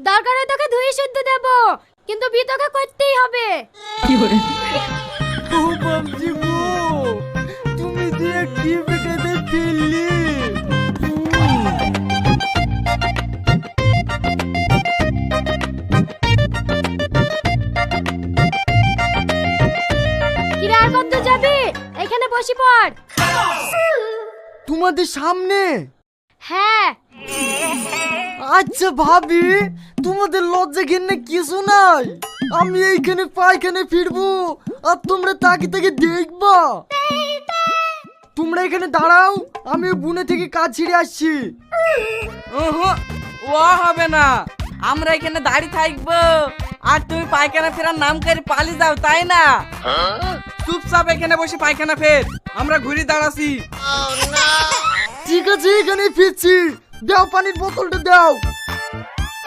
দরকার হয় তোকে ধুয়ে শুদ্ধ দেব কিন্তু বিয়ে তোকে করতেই হবে। ও বাবজি গো তুমি দিয়ে কি বেটাতে ফেললি কত যাবি? এখানে বসি পড়। তোমাদের সামনে? হ্যাঁ। আচ্ছা ভাবি তোমাদের লজ্জা ঘেন্না কিছু নাই। আমি এইখানে পায়খানে ফিরবো আর তোমরা তাকে তাকে দেখবা। তোমরা এখানে দাঁড়াও আমি বুনে থেকে কাজ ছিঁড়ে আসছি। ওহো, ও হবে না। আমরা এখানে দাঁড়িয়ে থাকব। আর তুমি পায়খানা ফেরার নাম করে পালিয়ে যাও তাই না? চুপচাপ এখানে বসে পায়খানা ফের। আমরা ঘুরে দাঁড়াছি। ঠিক আছে এখানে ফিরছি। দাও পানির বোতলটা দাও।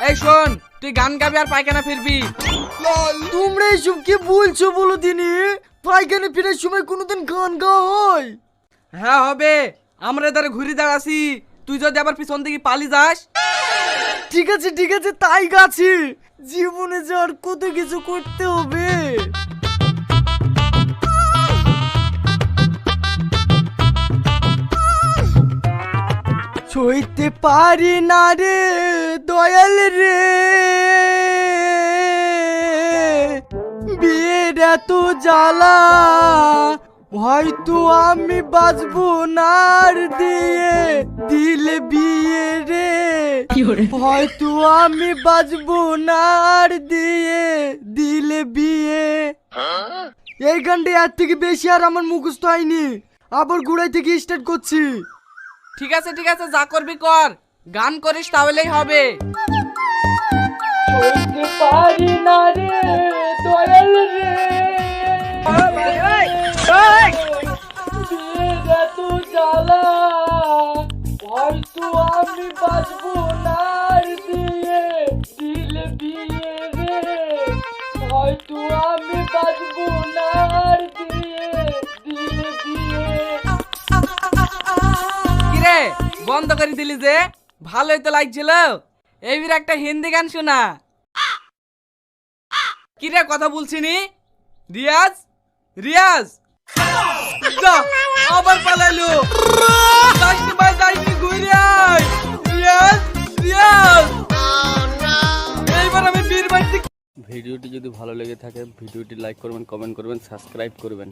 এই শোন তুই গান গাবি আর পায়খানা ফিরবি। তোমরা এইসব কি বলছো বলো দিনি? পায়খানা ফিরার সময় কোনোদিন গান গাওয়া হয়? হ্যাঁ হবে। আমরা এদারে ঘুরে দাঁড়াছি। তুই যদি আবার পিছন দিকে পালিয়ে যাস। ঠিক আছে ঠিক আছে তাই গাছি। জীবনে যাওয়ার কত কিছু করতে হবে। সইতে পারি না রে দয়াল রে। বিয়ের এত জ্বালা হয়তো আমি বাঁচবো না দিয়ে। দিলে বিয়ে রে হয়তো আমি বাঁচবো না দিয়ে। দিলে বিয়ে। এই গানটা এর থেকে বেশি আর আমার মুখস্থ হয়নি। আবার গুড়াই থেকে স্টার্ট করছি। ঠিক আছে ঠিক আছে, যা করবি কর। গান করিস তাহলেই হবে। না হয়তো আমি বাঁচবো হয়তো আমি বাঁচবো না বন্ধ করে দিলি যে। ভালোই তো লাগছিল। এইবার একটা হিন্দি গান শোনা। কিরে কথা বলছিনি? রিয়াজ? রিয়াজ? যা, আবার পালাইলো। রিয়াজ রিয়াজ। ভিডিওটি যদি ভালো লেগে থাকে, ভিডিওটি লাইক করবেন কমেন্ট করবেন সাবস্ক্রাইব করবেন।